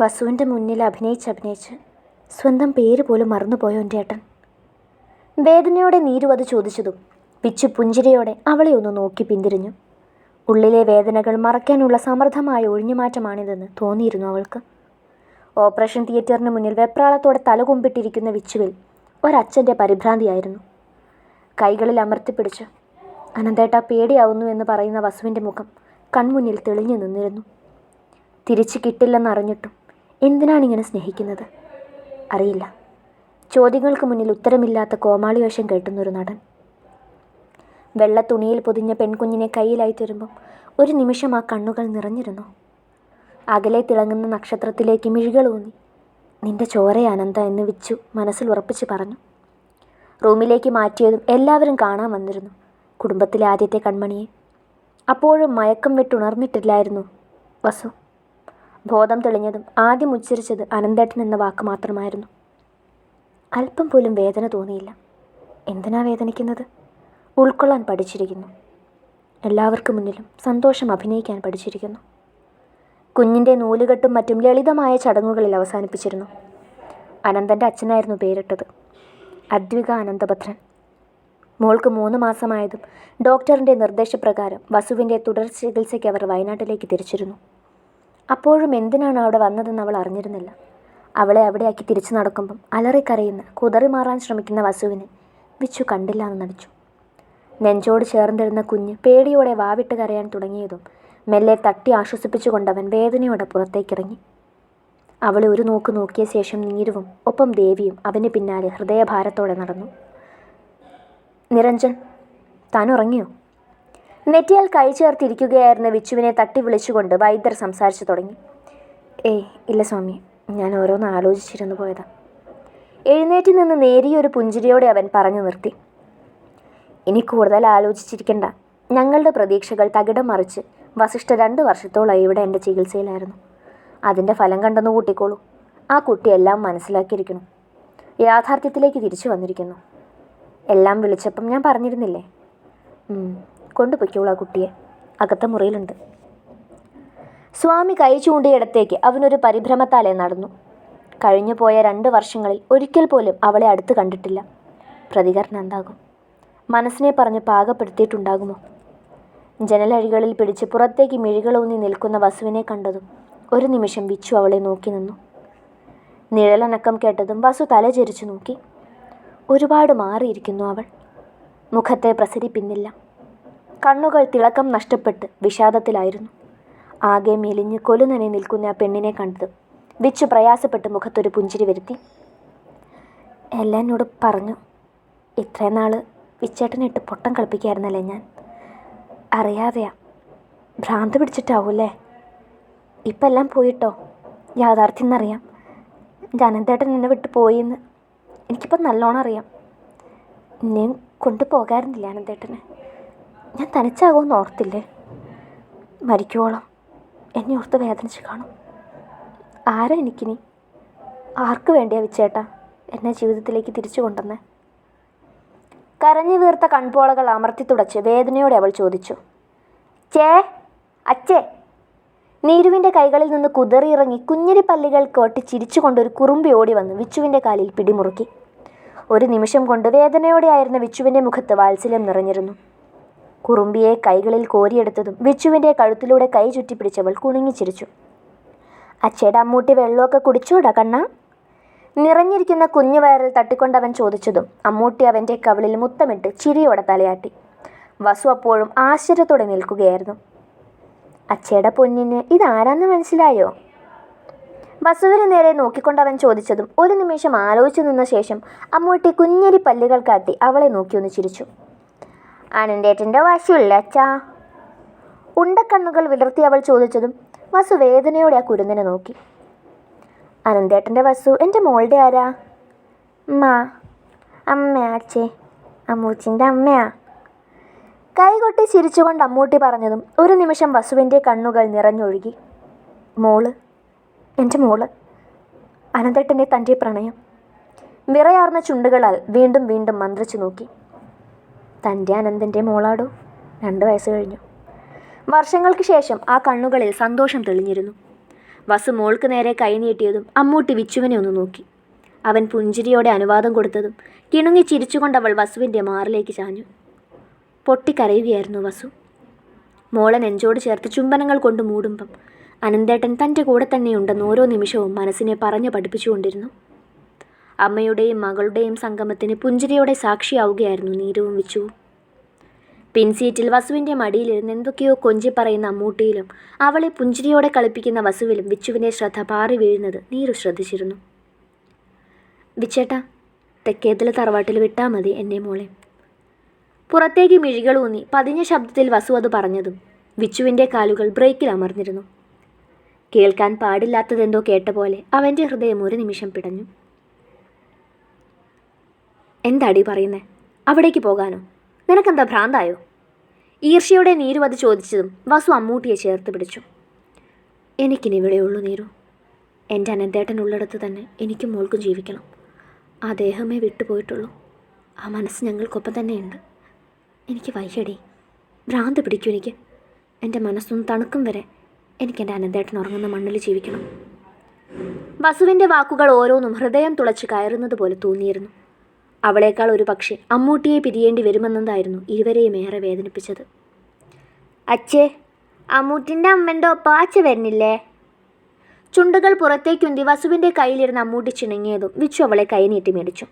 വസുവിന്റെ മുന്നിൽ അഭിനയിച്ച് അഭിനയിച്ച് സ്വന്തം പേര് പോലും മറന്നുപോയോ എന്റെ ഏട്ടൻ? വേദനയോടെ നീരു അത് ചോദിച്ചതും പിച്ചു പുഞ്ചിരിയോടെ അവളെ ഒന്ന് നോക്കി പിന്തിരിഞ്ഞു. ഉള്ളിലെ വേദനകൾ മറയ്ക്കാനുള്ള സമർത്ഥമായ ഒഴിഞ്ഞുമാറ്റമാണിതെന്ന് തോന്നിയിരുന്നു അവൾക്ക്. ഓപ്പറേഷൻ തിയേറ്ററിന് മുന്നിൽ വെപ്രാളത്തോടെ തലകുമ്പിട്ടിരിക്കുന്ന വിച്ചുവിൽ ഒരച്ഛന്റെ പരിഭ്രാന്തിയായിരുന്നു. കൈകളിൽ അമർത്തിപ്പിടിച്ച് അനന്തേട്ട പേടിയാവുന്നു എന്ന് പറയുന്ന വസുവിന്റെ മുഖം കൺമുന്നിൽ തെളിഞ്ഞു നിന്നിരുന്നു. തിരിച്ചു കിട്ടില്ലെന്നറിഞ്ഞിട്ടും എന്തിനാണിങ്ങനെ സ്നേഹിക്കുന്നത്? അറിയില്ല. ചോദ്യങ്ങൾക്ക് മുന്നിൽ ഉത്തരമില്ലാത്ത കോമാളി വേഷം കേട്ടുന്നൊരു നടൻ. വെള്ള തുണിയിൽ പൊതിഞ്ഞ പെൺകുഞ്ഞിനെ കയ്യിലായി തരുമ്പം ഒരു നിമിഷം ആ കണ്ണുകൾ നിറഞ്ഞിരുന്നു. അകലെ തിളങ്ങുന്ന നക്ഷത്രത്തിലേക്ക് മിഴികൾ ഊന്നി. നിന്റെ ചോരയാനന്ദ എന്ന് വിച്ചു മനസ്സിൽ ഉറപ്പിച്ച് പറഞ്ഞു. റൂമിലേക്ക് മാറ്റിയതും എല്ലാവരും കാണാൻ വന്നിരുന്നു. കുടുംബത്തിലെ ആദ്യത്തെ കൺമണിയെ. അപ്പോഴും മയക്കം വിട്ടുണർന്നിട്ടില്ലായിരുന്നു വസു. ബോധം തെളിഞ്ഞതും ആദ്യം ഉച്ചരിച്ചത് അനന്തേട്ടൻ എന്ന വാക്ക് മാത്രമായിരുന്നു. അല്പം പോലും വേദന തോന്നിയില്ല. എന്തിനാ വേദനിക്കുന്നത്? ഉൾക്കൊള്ളാൻ പഠിച്ചിരിക്കുന്നു. എല്ലാവർക്കും മുന്നിലും സന്തോഷം അഭിനയിക്കാൻ പഠിച്ചിരിക്കുന്നു. കുഞ്ഞിന്റെ നൂലുകെട്ടും മറ്റും ലളിതമായ ചടങ്ങുകളിൽ അവസാനിപ്പിച്ചിരുന്നു. അനന്തന്റെ അച്ഛനായിരുന്നു പേരിട്ടത്. അദ്വിക അനന്തഭദ്രൻ. മോൾക്ക് മൂന്ന് മാസമായതും ഡോക്ടറിന്റെ നിർദ്ദേശപ്രകാരം വസുവിന്റെ തുടർ ചികിത്സയ്ക്ക് അവർ വയനാട്ടിലേക്ക് തിരിച്ചിരുന്നു. അപ്പോഴും എന്തിനാണ് അവിടെ വന്നതെന്ന് അവൾ അറിഞ്ഞിരുന്നില്ല. അവളെ അവിടെയാക്കി തിരിച്ചു നടക്കുമ്പം അലറിക്കരയുന്ന കുതറി മാറാൻ ശ്രമിക്കുന്ന വസുവിനെ വിച്ചു കണ്ടില്ല എന്ന് നടിച്ചു. നെഞ്ചോട് ചേർന്നിരുന്ന കുഞ്ഞ് പേടിയോടെ വാവിട്ട് കരയാൻ തുടങ്ങിയതും മെല്ലെ തട്ടി ആശ്വസിപ്പിച്ചുകൊണ്ടവൻ വേദനയോടെ പുറത്തേക്കിറങ്ങി. അവളെ ഒരു നോക്ക് നോക്കിയ ശേഷം നീരുവും ഒപ്പം ദേവിയും അവന് പിന്നാലെ ഹൃദയഭാരത്തോടെ നടന്നു. നിരഞ്ജൻ താൻ ഉറങ്ങിയോ? നെറ്റിയാൽ കൈ ചേർത്തിരിക്കുകയായിരുന്ന വിച്ചുവിനെ തട്ടി വിളിച്ചുകൊണ്ട് വൈദ്യർ സംസാരിച്ചു തുടങ്ങി. ഏയ് ഇല്ല സ്വാമി ഞാൻ ഓരോന്ന് ആലോചിച്ചിരുന്നു പോയതാ. എഴുന്നേറ്റ് നിന്ന് നേരിയൊരു പുഞ്ചിരിയോടെ അവൻ പറഞ്ഞു നിർത്തി. ഇനി കൂടുതൽ ആലോചിച്ചിരിക്കണ്ട. ഞങ്ങളുടെ പ്രതീക്ഷകൾ തകിടം മറിച്ച് വസിഷ്ഠ രണ്ട് വർഷത്തോളമായി ഇവിടെ എന്റെ ചികിത്സയിലായിരുന്നു. അതിന്റെ ഫലം കണ്ടെന്ന് കൂട്ടിക്കോളൂ. ആ കുട്ടി എല്ലാം മനസ്സിലാക്കിയിരിക്കുന്നു യാഥാർത്ഥ്യത്തിലേക്ക് തിരിച്ചു വന്നിരിക്കുന്നു. എല്ലാം വിളിച്ചപ്പം ഞാൻ പറഞ്ഞിരുന്നില്ലേ? കൊണ്ടുപോയിക്കോളൂ ആ കുട്ടിയെ. അകത്ത മുറിയിലുണ്ട്. സ്വാമി കൈ ചൂണ്ടിയിടത്തേക്ക് അവനൊരു പരിഭ്രമത്താലെ നടന്നു. കഴിഞ്ഞു പോയ രണ്ട് വർഷങ്ങളിൽ ഒരിക്കൽ പോലും അവളെ അടുത്ത് കണ്ടിട്ടില്ല. പ്രതികരണം എന്താകും? മനസ്സിനെ പറഞ്ഞ് പാകപ്പെടുത്തിയിട്ടുണ്ടാകുമോ? ജനലഴികളിൽ പിടിച്ച് പുറത്തേക്ക് മിഴികളൂന്നി നിൽക്കുന്ന വസുവിനെ കണ്ടതും ഒരു നിമിഷം വിച്ചു അവളെ നോക്കി നിന്നു. നിഴലനക്കം കേട്ടതും വസു തലചെരിച്ചു നോക്കി. ഒരുപാട് മാറിയിരിക്കുന്നു അവൾ. മുഖത്തെ പ്രസരിപ്പിന്നില്ല. കണ്ണുകൾ തിളക്കം നഷ്ടപ്പെട്ട് വിഷാദത്തിലായിരുന്നു. ആകെ മെലിഞ്ഞ് കൊലുനനെ നിൽക്കുന്ന ആ പെണ്ണിനെ കണ്ടത് വിച്ചു പ്രയാസപ്പെട്ട് മുഖത്തൊരു പുഞ്ചിരി വരുത്തി. എല്ലാം പറഞ്ഞു. ഇത്രയും നാൾ വിച്ചേട്ടനിട്ട് പൊട്ടം കളിപ്പിക്കായിരുന്നല്ലേ ഞാൻ? അറിയാതെയാ. ഭ്രാന്ത് പിടിച്ചിട്ടാവൂല്ലേ? ഇപ്പം എല്ലാം പോയിട്ടോ? യാഥാർത്ഥ്യം എന്നറിയാം. ജനന്തേട്ടൻ എന്നെ വിട്ട് പോയിന്ന്. എനിക്കിപ്പം നല്ലോണം അറിയാം. എന്നെയും കൊണ്ടുപോകാറുന്നില്ല അനന്തേട്ടനെ ഞാൻ തനിച്ചാകുമെന്ന് ഓർത്തില്ലേ? മരിക്കുവോളം എന്നെ ഓർത്ത് വേദനിച്ച് കാണും. ആരാ എനിക്കിനി? ആർക്ക് വേണ്ടിയാ വിച്ചേട്ടാ എന്നെ ജീവിതത്തിലേക്ക് തിരിച്ചു കൊണ്ടുവന്നേ? കരഞ്ഞു വീർത്ത കൺപോളകൾ അമർത്തി തുടച്ച് വേദനയോടെ അവൾ ചോദിച്ചു. ചേ അച്ചേ നീരുവിന്റെ കൈകളിൽ നിന്ന് കുതറിയിറങ്ങി കുഞ്ഞിരി പല്ലുകൾ കോട്ടി ചിരിച്ചുകൊണ്ടൊരു കുറുമ്പി ഓടി വന്ന് വിച്ചുവിന്റെ കാലിൽ പിടിമുറുക്കി. ഒരു നിമിഷം കൊണ്ട് വേദനയോടെയായിരുന്ന വിച്ചുവിന്റെ മുഖത്ത് വാത്സല്യം നിറഞ്ഞിരുന്നു. കുറുമ്പിയെ കൈകളിൽ കോരിയെടുത്തതും വിച്ചുവിന്റെ കഴുത്തിലൂടെ കൈ ചുറ്റിപ്പിടിച്ചവൾ കുണുങ്ങിച്ചിരിച്ചു. അച്ഛയുടെ അമ്മൂട്ടി വെള്ളമൊക്കെ കുടിച്ചോടാ കണ്ണ? നിറഞ്ഞിരിക്കുന്ന കുഞ്ഞു വയറിൽ തട്ടിക്കൊണ്ടവൻ ചോദിച്ചതും അമ്മൂട്ടി അവന്റെ കവിളിൽ മുത്തമിട്ട് ചിരിയോടെ തലയാട്ടി. വസു അപ്പോഴും ആശ്ചര്യത്തോടെ നിൽക്കുകയായിരുന്നു. അച്ഛയുടെ പൊന്നിന് ഇതാരാന്ന് മനസ്സിലായോ? വസുവിന് നേരെ നോക്കിക്കൊണ്ടവൻ ചോദിച്ചതും ഒരു നിമിഷം ആലോചിച്ചു നിന്ന ശേഷം അമ്മൂട്ടി കുഞ്ഞരി പല്ലുകൾ കാട്ടി അവളെ നോക്കിയൊന്ന് ചിരിച്ചു. അനന്തേട്ടന്റെ വശമില്ല അച്ഛാ? ഉണ്ടക്കണ്ണുകൾ വിടർത്തി അവൾ ചോദിച്ചതും വസു വേദനയോടെ ആ കുരുന്നിനെ നോക്കി. അനന്തേട്ടന്റെ വസു എന്റെ മോളുടെ ആരാ? മാ അമ്മയാ അച്ഛേ. അമ്മൂച്ചിന്റെ അമ്മയാ. കൈകൊട്ടി ചിരിച്ചുകൊണ്ട് അമ്മൂട്ടി പറഞ്ഞതും ഒരു നിമിഷം വസുവിന്റെ കണ്ണുകൾ നിറഞ്ഞൊഴുകി. മോൾ എന്റെ മോൾ അനന്തേട്ടന്റെ തന്റെ പ്രണയം. വിറയാർന്ന ചുണ്ടുകളാൽ വീണ്ടും വീണ്ടും മന്ത്രിച്ചു നോക്കി. തന്റെ അനന്തന്റെ മോളാടോ? രണ്ട് വയസ്സ് കഴിഞ്ഞു. വർഷങ്ങൾക്ക് ശേഷം ആ കണ്ണുകളിൽ സന്തോഷം തെളിഞ്ഞിരുന്നു. വസു മോൾക്ക് നേരെ കൈനീട്ടിയതും അമ്മൂട്ടി വിച്ചുവിനെ ഒന്ന് നോക്കി. അവൻ പുഞ്ചിരിയോടെ അനുവാദം കൊടുത്തതും കിണുങ്ങി ചിരിച്ചുകൊണ്ട് അവൾ വസുവിന്റെ മാറിലേക്ക് ചാഞ്ഞു. പൊട്ടിക്കരയുകയായിരുന്നു വസു. മോളെ നെഞ്ചോട് ചേർത്ത് ചുംബനങ്ങൾ കൊണ്ട് മൂടുമ്പം അനന്തേട്ടൻ തന്റെ കൂടെ തന്നെയുണ്ടെന്ന് ഓരോ നിമിഷവും മനസ്സിനെ പറഞ്ഞു പഠിപ്പിച്ചുകൊണ്ടിരുന്നു. അമ്മയുടെയും മകളുടെയും സംഗമത്തിന് പുഞ്ചിരിയോടെ സാക്ഷിയാവുകയായിരുന്നു നീരവും വിച്ചു. പിൻസീറ്റിൽ വസുവിന്റെ മടിയിലിരുന്ന് എന്തൊക്കെയോ കൊഞ്ചി പറയുന്ന അമ്മൂട്ടിയിലും അവളെ പുഞ്ചിരിയോടെ കളിപ്പിക്കുന്ന വസുവിലും വിച്ചുവിന്റെ ശ്രദ്ധ പാറി വീഴുന്നത് നീരു ശ്രദ്ധിച്ചിരുന്നു. വിച്ചേട്ടാ തെക്കേതിലെ തറവാട്ടിൽ വിട്ടാൽ മതി എന്നെ മോളെ. പുറത്തേക്ക് മിഴികൾ ഊന്നി പതിഞ്ഞ ശബ്ദത്തിൽ വസു അത് പറഞ്ഞതും വിച്ചുവിന്റെ കാലുകൾ ബ്രേക്കിൽ അമർന്നിരുന്നു. കേൾക്കാൻ പാടില്ലാത്തതെന്തോ കേട്ട പോലെ അവന്റെ ഹൃദയം ഒരു നിമിഷം പിടഞ്ഞു. എന്താടി പറയുന്നേ? അവിടേക്ക് പോകാനോ? നിനക്കെന്താ ഭ്രാന്തായോ? ഈർഷ്യയോടെ നീരു അത് ചോദിച്ചതും വസു അമ്മൂട്ടിയെ ചേർത്ത് പിടിച്ചു. എനിക്കിനി ഇവിടെയുള്ളൂ നീരു. എന്റെ അനന്തേട്ടൻ ഉള്ളിടത്ത് തന്നെ എനിക്കും മോൾക്കും ജീവിക്കണം. ആ ദേഹമേ വിട്ടുപോയിട്ടുള്ളൂ. ആ മനസ്സ് ഞങ്ങൾക്കൊപ്പം തന്നെയുണ്ട്. എനിക്ക് വയ്യടി. ഭ്രാന്ത് പിടിക്കും എനിക്ക്. എന്റെ മനസ്സൊന്ന് തണുക്കും വരെ എനിക്ക് എന്റെ അനന്തേട്ടൻ ഉറങ്ങുന്ന മണ്ണിൽ ജീവിക്കണം. വസുവിന്റെ വാക്കുകൾ ഓരോന്നും ഹൃദയം തുളച്ച് കയറുന്നത് പോലെ തോന്നിയിരുന്നു. അവളേക്കാൾ ഒരു പക്ഷേ അമ്മൂട്ടിയെ പിരിയേണ്ടി വരുമെന്നതായിരുന്നു ഇരുവരെയും ഏറെ വേദനിപ്പിച്ചത്. അച്ഛേ അമ്മൂട്ടിന്റെ അമ്മന്റെ ഒപ്പം അച്ഛ വരുന്നില്ലേ? ചുണ്ടുകൾ പുറത്തേക്കുന്തി വസുവിന്റെ കയ്യിലിരുന്ന് അമ്മൂട്ടി ചിണങ്ങിയതും വിച്ചു അവളെ കൈനീട്ടി മേടിച്ചു.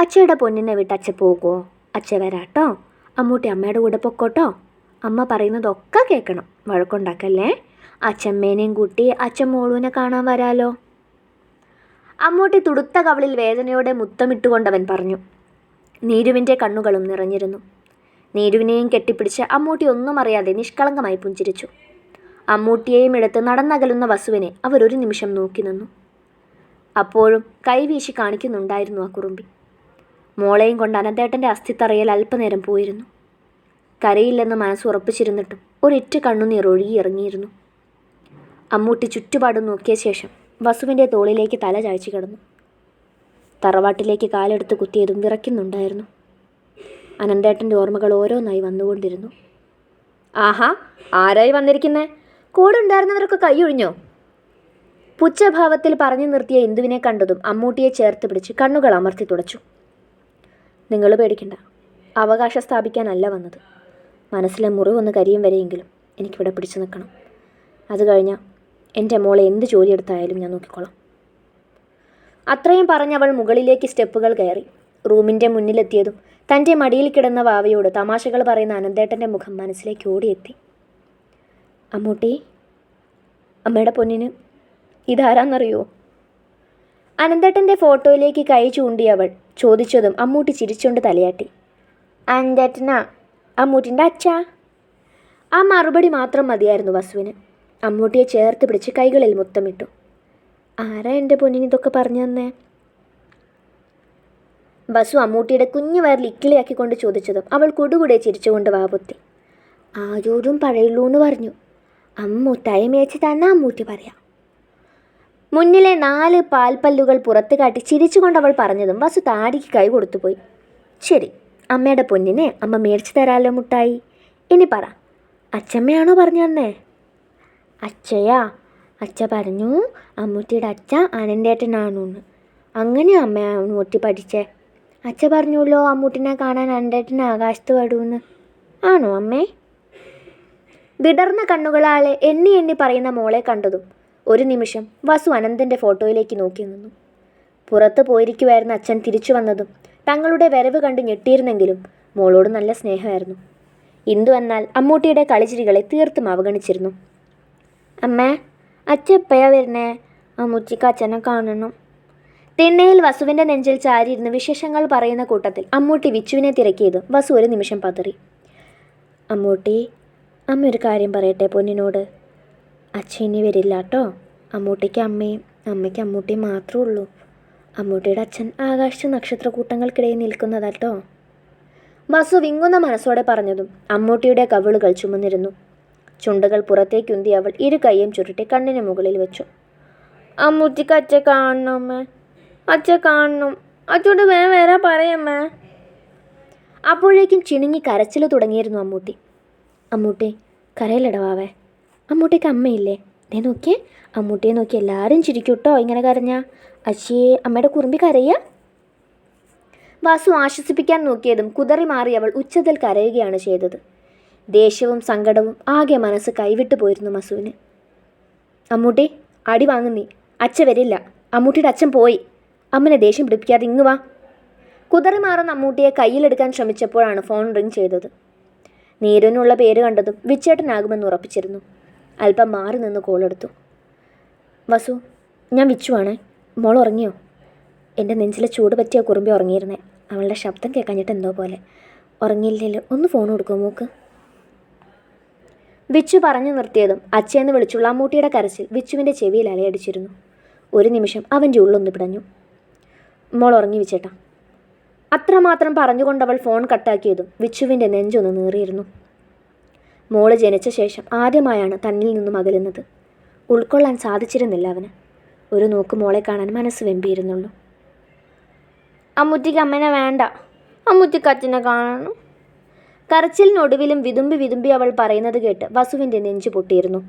അച്ഛയുടെ പൊന്നിനെ വിട്ട് അച്ഛ പോകുമോ അച്ഛ വരാട്ടോ? അമ്മൂട്ടി അമ്മയുടെ കൂടെ പൊക്കോട്ടോ? അമ്മ പറയുന്നതൊക്കെ കേൾക്കണം. വഴക്കുണ്ടാക്കല്ലേ? അച്ഛമ്മേനെയും കൂട്ടി അച്ഛൻ മോളുവിനെ കാണാൻ വരാലോ? അമ്മൂട്ടി തുടുത്ത കവളിൽ വേദനയോടെ മുത്തമിട്ടുകൊണ്ടവൻ പറഞ്ഞു നീരുവിന്റെ കണ്ണുകളും നിറഞ്ഞിരുന്നു. നീരുവിനെയും കെട്ടിപ്പിടിച്ച് അമ്മൂട്ടി ഒന്നും അറിയാതെ നിഷ്കളങ്കമായി പുഞ്ചിരിച്ചു. അമ്മൂട്ടിയെയും എടുത്ത് നടന്നകലുന്ന വസുവിനെ അവരൊരു നിമിഷം നോക്കി നിന്നു. അപ്പോഴും കൈവീശി കാണിക്കുന്നുണ്ടായിരുന്നു ആ കുറുമ്പി. മോളെയും കൊണ്ട് അനന്തേട്ടന്റെ അസ്ഥിത്തറയിൽ അല്പനേരം പോയിരുന്നു. കരയില്ലെന്ന് മനസ്സുറപ്പിച്ചിരുന്നിട്ടും ഒരിറ്റ കണ്ണുനീർ ഒഴുകിയിറങ്ങിയിരുന്നു അമ്മൂട്ടി ചുറ്റുപാടും നോക്കിയ ശേഷം വസുവിന്റെ തോളിലേക്ക് തല ചായ്ച്ചു കിടന്നു. തറവാട്ടിലേക്ക് കാലെടുത്ത് കുത്തിയതും വിറയ്ക്കുന്നുണ്ടായിരുന്നു. അനന്തേട്ടന്റെ ഓർമ്മകൾ ഓരോന്നായി വന്നുകൊണ്ടിരുന്നു. ആഹാ ആരായി വന്നിരിക്കുന്നേ? കൂടെ ഉണ്ടായിരുന്നവരൊക്കെ കൈയൊഴിഞ്ഞോ? പുച്ഛഭാവത്തിൽ പറഞ്ഞു നിർത്തിയ ഇന്ദുവിനെ കണ്ടതും അമ്മൂട്ടിയെ ചേർത്ത് പിടിച്ച് കണ്ണുകൾ അമർത്തി തുടച്ചു. നിങ്ങൾ പേടിക്കണ്ട. അവകാശം സ്ഥാപിക്കാനല്ല വന്നത്. മനസ്സിലെ മുറിവൊന്ന് കരിയും വരെയെങ്കിലും എനിക്കിവിടെ പിടിച്ചു നിൽക്കണം. അത് കഴിഞ്ഞാൽ എന്റെ മോളെ എന്ത് ജോലി എടുത്തായാലും ഞാൻ നോക്കിക്കോളാം. അത്രയും പറഞ്ഞവൾ മുകളിലേക്ക് സ്റ്റെപ്പുകൾ കയറി. റൂമിന്റെ മുന്നിലെത്തിയതും തന്റെ മടിയിൽ കിടന്ന വാവയോട് തമാശകൾ പറയുന്ന അനന്തേട്ടന്റെ മുഖം മനസ്സിലേക്ക് ഓടിയെത്തി. അമ്മൂട്ടി അമ്മയുടെ പൊന്നിന് ഇതാരാന്നറിയോ? അനന്തേട്ടന്റെ ഫോട്ടോയിലേക്ക് കൈ ചൂണ്ടി അവൾ ചോദിച്ചതും അമ്മൂട്ടി ചിരിച്ചുകൊണ്ട് തലയാട്ടി. അനന്തേട്ടനാ അമ്മൂട്ടിന്റെ അച്ഛാ. ആ മറുപടി മാത്രം മതിയായിരുന്നു വസുവിന്. അമ്മൂട്ടിയെ ചേർത്ത് പിടിച്ച് കൈകളിൽ മുത്തമിട്ടു ആരാ എന്റെ പൊന്നിന് ഇതൊക്കെ പറഞ്ഞു തന്നേ? ബസു അമ്മൂട്ടിയുടെ കുഞ്ഞു വയറിൽ ഇക്കിളിയാക്കിക്കൊണ്ട് ചോദിച്ചതും അവൾ കൊടുകൂടെ ചിരിച്ചുകൊണ്ട് വാപൊത്തി പഴയുള്ളൂ എന്ന് പറഞ്ഞു. അമ്മൂട്ടായി മേച്ച് തന്നെ അമ്മൂട്ടി പറയാം. മുന്നിലെ നാല് പാൽപ്പല്ലുകൾ പുറത്ത് കാട്ടി ചിരിച്ചുകൊണ്ട് അവൾ പറഞ്ഞതും വസു താടിക്ക് കൈ കൊടുത്തുപോയി ശരി അമ്മയുടെ പൊന്നിനെ അമ്മ മേടിച്ചു തരാലോ മുട്ടായി. ഇനി പറ. അച്ചമ്മയാണോ പറഞ്ഞു തന്നേ? അച്ഛയാ അച്ഛ പറഞ്ഞു അമ്മൂട്ടിയുടെ അച്ഛ അനന്തേട്ടനാണെന്ന് അങ്ങനെ അമ്മ അമ്മൂട്ടി പഠിച്ചേ? അച്ഛ പറഞ്ഞുല്ലോ അമ്മൂട്ടിനെ കാണാൻ അനന്തേട്ടൻ ആകാശത്ത് വടൂന്ന് ആണോ അമ്മേ? വിടർന്ന കണ്ണുകളാളെ എണ്ണി എണ്ണി പറയുന്ന മോളെ കണ്ടതും ഒരു നിമിഷം വസു അനന്തന്റെ ഫോട്ടോയിലേക്ക് നോക്കി നിന്നു. പുറത്ത് പോയിരിക്കുമായിരുന്ന അച്ഛൻ തിരിച്ചു വന്നതും തങ്ങളുടെ വരവ് കണ്ട് ഞെട്ടിയിരുന്നെങ്കിലും മോളോട് നല്ല സ്നേഹമായിരുന്നു. ഇന്ദു എന്നാൽ അമ്മൂട്ടിയുടെ കളിചിരികളെ തീർത്തും അവഗണിച്ചിരുന്നു. അമ്മേ അച്ഛ എപ്പോഴാ വരുന്നേ അമ്മൂച്ചിക്ക് അച്ഛനെ കാണണം. തിണ്ണയിൽ വസുവിന്റെ നെഞ്ചിൽ ചാരിയിരുന്ന് വിശേഷങ്ങൾ പറയുന്ന കൂട്ടത്തിൽ അമ്മൂട്ടി വിച്ചുവിനെ തിരക്കിയത് വസു ഒരു നിമിഷം പതറി. അമ്മൂട്ടി അമ്മ ഒരു കാര്യം പറയട്ടെ പൊന്നിനോട്. അച്ഛൻ ഇനി വരില്ല കേട്ടോ. അമ്മൂട്ടിക്ക് അമ്മയും അമ്മയ്ക്ക് അമ്മൂട്ടിയും മാത്രമേ ഉള്ളൂ. അമ്മൂട്ടിയുടെ അച്ഛൻ ആകാശ നക്ഷത്രക്കൂട്ടങ്ങൾക്കിടയിൽ നിൽക്കുന്നതാട്ടോ വസു വിങ്ങുന്ന മനസ്സോടെ പറഞ്ഞതും അമ്മൂട്ടിയുടെ കവിളുകൾ ചുമന്നിരുന്നു. ചുണ്ടുകൾ പുറത്തേക്കുന്തി അവൾ ഇരു കൈയും ചുരുട്ടി കണ്ണിന് മുകളിൽ വെച്ചു. അമ്മൂട്ടിക്ക് അച്ഛ കാണണം അമ്മ അച്ഛ കാണണം അച്ഛോട് വേ വേറെ പറയമ്മേ? അപ്പോഴേക്കും ചിണുങ്ങി കരച്ചിൽ തുടങ്ങിയിരുന്നു അമ്മൂട്ടി. അമ്മൂട്ടി കരയിലിടവാവേ അമ്മൂട്ടിക്ക് അമ്മയില്ലേ? ദേ നോക്കിയേ. അമ്മൂട്ടിയെ നോക്കി എല്ലാവരും ചിരിക്കൂട്ടോ ഇങ്ങനെ കരഞ്ഞ. അച്ഛയെ അമ്മയുടെ കുറുമ്പി കരയ? വാസു ആശ്വസിപ്പിക്കാൻ നോക്കിയതും കുതറി മാറി അവൾ ഉച്ചത്തിൽ കരയുകയാണ് ചെയ്തത്. ദേഷ്യവും സങ്കടവും ആകെ മനസ്സ് കൈവിട്ടു പോയിരുന്നു മസുവിന് അമ്മൂട്ടി അടി വാങ്ങുന്നീ അച്ഛ വരില്ല. അമ്മൂട്ടിയുടെ അച്ഛൻ പോയി. അമ്മനെ ദേഷ്യം പിടിപ്പിക്കാതെ ഇങ്ങു വാ. കുതറി മാറുന്ന അമ്മൂട്ടിയെ കയ്യിലെടുക്കാൻ ശ്രമിച്ചപ്പോഴാണ് ഫോൺ റിങ് ചെയ്തത്. നീരനുള്ള പേര് കണ്ടതും വിച്ചേട്ടനാകുമെന്ന് ഉറപ്പിച്ചിരുന്നു. അല്പം മാറി നിന്ന് കോളെടുത്തു വസു ഞാൻ വിച്ചുവാണേ. മോൾ ഉറങ്ങിയോ? എന്റെ നെഞ്ചിലെ ചൂട് പറ്റിയ കുറുമ്പി ഉറങ്ങിയിരുന്നേ. അവളുടെ ശബ്ദം കേൾക്കാഞ്ഞിട്ട് എന്തോ പോലെ. ഉറങ്ങിയില്ലല്ലോ. ഒന്ന് ഫോൺ കൊടുക്കുമോ മോക്ക് വിച്ചു പറഞ്ഞു നിർത്തിയതും അച്ഛയെന്ന് വിളിച്ചുള്ള അമ്മൂട്ടിയുടെ കരച്ചിൽ വിച്ചുവിന്റെ ചെവിയിൽ അലയടിച്ചിരുന്നു. ഒരു നിമിഷം അവന്റെ ഉള്ളൊന്ന് പിടഞ്ഞു. മോൾ ഉറങ്ങി വിച്ചേട്ടാ. അത്രമാത്രം പറഞ്ഞുകൊണ്ട് അവൾ ഫോൺ കട്ടാക്കിയതും വിച്ചുവിന്റെ നെഞ്ചൊന്ന് നീറിയിരുന്നു. മോൾ ജനിച്ച ശേഷം ആദ്യമായാണ് തന്നിൽ നിന്നും അകലുന്നത്. ഉൾക്കൊള്ളാൻ സാധിച്ചിരുന്നില്ല അവന്. ഒരു നോക്ക് മോളെ കാണാൻ മനസ്സ് വെമ്പിയിരുന്നുള്ളൂ. അമ്മുറ്റിക്ക് അമ്മനെ വേണ്ട. അമ്മുറ്റിക്ക് അച്ഛനെ കാണണം. കരച്ചിലിനൊടുവിലും വിതുമ്പി വിതുമ്പി അവൾ പറയുന്നത് കേട്ട് വസുവിന്റെ നെഞ്ചു പൊട്ടിയിരുന്നു.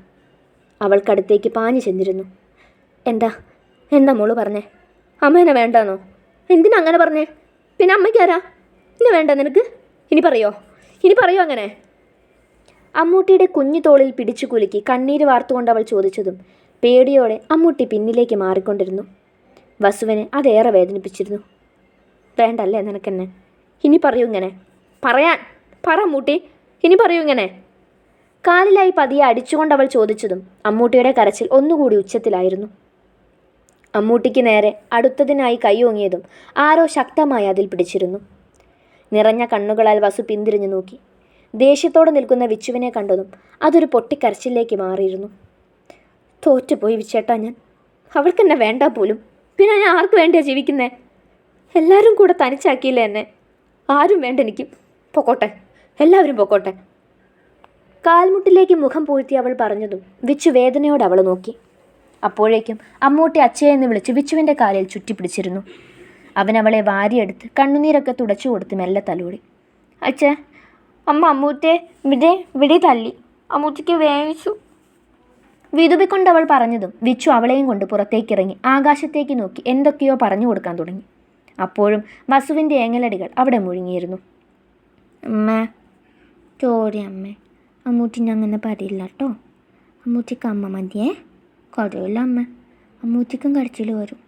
അവൾക്കടുത്തേക്ക് പാഞ്ഞു ചെന്നിരുന്നു. എന്താ? എന്താ മോൾ പറഞ്ഞേ? അമ്മേനെ വേണ്ടാന്നോ? എന്തിനാ അങ്ങനെ പറഞ്ഞേ? പിന്നെ അമ്മയ്ക്കാരാ ഇനി വേണ്ട നിനക്ക്? ഇനി പറയോ? ഇനി പറയോ അങ്ങനെ? അമ്മൂട്ടിയുടെ കുഞ്ഞു തോളിൽ പിടിച്ചു കുലുക്കി കണ്ണീര് വാർത്തുകൊണ്ട് അവൾ ചോദിച്ചതും പേടിയോടെ അമ്മൂട്ടി പിന്നിലേക്ക് മാറിക്കൊണ്ടിരുന്നു. വസുവിനെ അതേറെ വേദനിപ്പിച്ചിരുന്നു. വേണ്ടല്ലേ നിനക്കെന്നെ? ഇനി പറയൂ ഇങ്ങനെ. പറയാൻ. പറ അമ്മൂട്ടി ഇനി പറയൂ ഇങ്ങനെ. കാലിലായി പതിയെ അടിച്ചുകൊണ്ട് അവൾ ചോദിച്ചതും അമ്മൂട്ടിയുടെ കരച്ചിൽ ഒന്നുകൂടി ഉച്ചത്തിലായിരുന്നു. അമ്മൂട്ടിക്ക് നേരെ അടുത്തതിനായി കൈയോങ്ങിയതും ആരോ ശക്തമായി അതിൽ പിടിച്ചിരുന്നു. നിറഞ്ഞ കണ്ണുകളാൽ വസു പിന്തിരിഞ്ഞു നോക്കി. ദേഷ്യത്തോടെ നിൽക്കുന്ന വിച്ചുവിനെ കണ്ടതും അതൊരു പൊട്ടിക്കരച്ചിലേക്ക് മാറിയിരുന്നു. തോറ്റുപോയി വിച്ചേട്ടാ ഞാൻ. അവൾക്കെന്നെ വേണ്ട പോലും. പിന്നെ ഞാൻ ആർക്ക് വേണ്ടിയാ ജീവിക്കുന്നേ? എല്ലാവരും കൂടെ തനിച്ചാക്കിയില്ലേ എന്നെ? ആരും വേണ്ട എനിക്ക് പൊക്കോട്ടെ. എല്ലാവരും പൊക്കോട്ടെ. കാൽമുട്ടിലേക്ക് മുഖം പൂഴ്ത്തി അവൾ പറഞ്ഞതും വിച്ചു വേദനയോട് അവൾ നോക്കി. അപ്പോഴേക്കും അമ്മൂട്ടി അച്ഛയെന്ന് വിളിച്ച് വിച്ചുവിന്റെ കാലിൽ ചുറ്റിപ്പിടിച്ചിരുന്നു. അവൻ അവളെ വാരിയെടുത്ത് കണ്ണുനീരൊക്കെ തുടച്ചു കൊടുത്ത് മെല്ലെ തലോടി. അച്ഛ അമ്മ അമ്മൂത്തെ വിടെ വിടി തല്ലി. അമ്മൂറ്റിക്ക് വേവിച്ചു. വിതുപിക്കൊണ്ട് അവൾ പറഞ്ഞതും വിച്ചു അവളെയും കൊണ്ട് പുറത്തേക്കിറങ്ങി ആകാശത്തേക്ക് നോക്കി എന്തൊക്കെയോ പറഞ്ഞു കൊടുക്കാൻ തുടങ്ങി. അപ്പോഴും വസുവിന്റെ ഏങ്ങലടികൾ അവിടെ മുഴുങ്ങിയിരുന്നു അമ്മ ചോടി അമ്മേ. ഞാൻ അങ്ങനെ പറയില്ല കേട്ടോ അമ്മൂട്ടിക്ക് അമ്മ മതിയേ. കരയില്ല അമ്മ. അമ്മൂട്ടിക്കും കരച്ചിൽ വരും.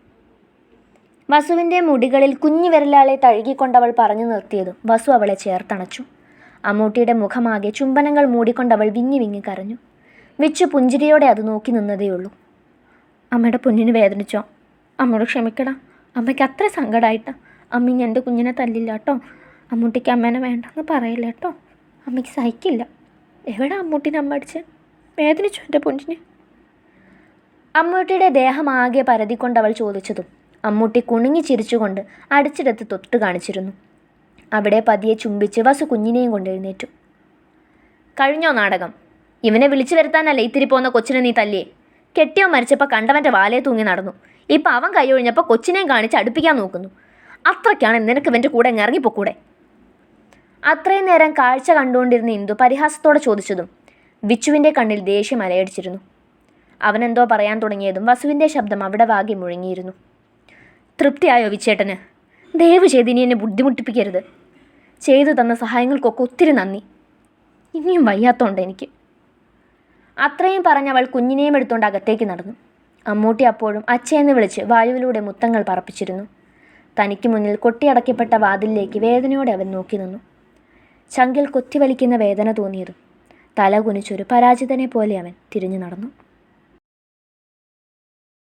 വസുവിന്റെ മുടികളിൽ കുഞ്ഞു വിരലാളെ തഴുകിക്കൊണ്ടവൾ പറഞ്ഞു നിർത്തിയതും വസു അവളെ ചേർത്തണച്ചു. അമ്മൂട്ടിയുടെ മുഖമാകെ ചുംബനങ്ങൾ മൂടിക്കൊണ്ടവൾ വിങ്ങി വിങ്ങി കരഞ്ഞു. വിച്ചു പുഞ്ചിരിയോടെ അത് നോക്കി നിന്നതേയുള്ളൂ അമ്മയുടെ പൊന്നിന് വേദനിച്ചോ? അമ്മോട് ക്ഷമിക്കടാ. അമ്മയ്ക്ക് അത്ര സങ്കടമായിട്ടാ അമ്മ എന്റെ കുഞ്ഞിനെ തല്ലില്ല കേട്ടോ അമ്മൂട്ടിക്ക് അമ്മേനെ വേണ്ടെന്ന് പറയില്ല കേട്ടോ അമ്മയ്ക്ക് സഹിക്കില്ല. എവിടെ അമ്മൂട്ടിനെ അമ്മ അടിച്ച് വേദനിച്ചു എന്റെ പൊന്നിന്? അമ്മൂട്ടിയുടെ ദേഹം ദേഹമാകെ പരതിക്കൊണ്ട് അവൾ ചോദിച്ചതും അമ്മൂട്ടി കുണുങ്ങി ചിരിച്ചുകൊണ്ട് അടിച്ചിടത്ത് തൊട്ട് കാണിച്ചിരുന്നു. അവിടെ പതിയെ ചുംബിച്ച് വസു കുഞ്ഞിനെയും കൊണ്ട് എഴുന്നേറ്റു. കഴിഞ്ഞോ നാടകം? ഇവനെ വിളിച്ചു വരുത്താനല്ലേ ഇത്തിരി പോകുന്ന കൊച്ചിനെ നീ തല്ലിയേ? കെട്ടിയോ മരിച്ചപ്പോൾ കണ്ടവന്റെ വാലേ തൂങ്ങി നടന്നു. ഇപ്പം അവൻ കൈ ഒഴിഞ്ഞപ്പോൾ കൊച്ചിനെയും കാണിച്ച് അടുപ്പിക്കാൻ നോക്കുന്നു. അത്രയ്ക്കാണ് നിനക്ക് ഇവന്റെ കൂടെ ഇറങ്ങിപ്പോക്കൂടെ? അത്രയും നേരം കാഴ്ച കണ്ടുകൊണ്ടിരുന്ന ഇന്ദു പരിഹാസത്തോടെ ചോദിച്ചതും വിച്ചുവിന്റെ കണ്ണിൽ ദേഷ്യം അലയടിച്ചിരുന്നു. അവനെന്തോ പറയാൻ തുടങ്ങിയതും വസുവിന്റെ ശബ്ദം അവിടെ വാകി മുഴങ്ങിയിരുന്നു. തൃപ്തിയായോ വിച്ചേട്ടന്? ദയവ് ചെയ്ത് ഇനി എന്നെ ബുദ്ധിമുട്ടിപ്പിക്കരുത്. ചെയ്തു തന്ന സഹായങ്ങൾക്കൊക്കെ ഒത്തിരി നന്ദി. ഇനിയും വയ്യാത്തോണ്ട് എനിക്ക്. അത്രയും പറഞ്ഞവൾ കുഞ്ഞിനെയും എടുത്തുകൊണ്ട് അകത്തേക്ക് നടന്നു. അമ്മൂട്ടി അപ്പോഴും അച്ഛയെന്ന് വിളിച്ച് വായുവിലൂടെ മുത്തങ്ങൾ പറപ്പിച്ചിരുന്നു. തനിക്ക് മുന്നിൽ കൊട്ടിയടക്കപ്പെട്ട വാതിലിലേക്ക് വേദനയോടെ അവൻ നോക്കി നിന്നു. ചങ്കിൽ കൊത്തിവലിക്കുന്ന വേദന തോന്നിയതും. തല കുനിച്ചൊരു പരാജിതനെ പോലെ അവൻ തിരിഞ്ഞു നടന്നു.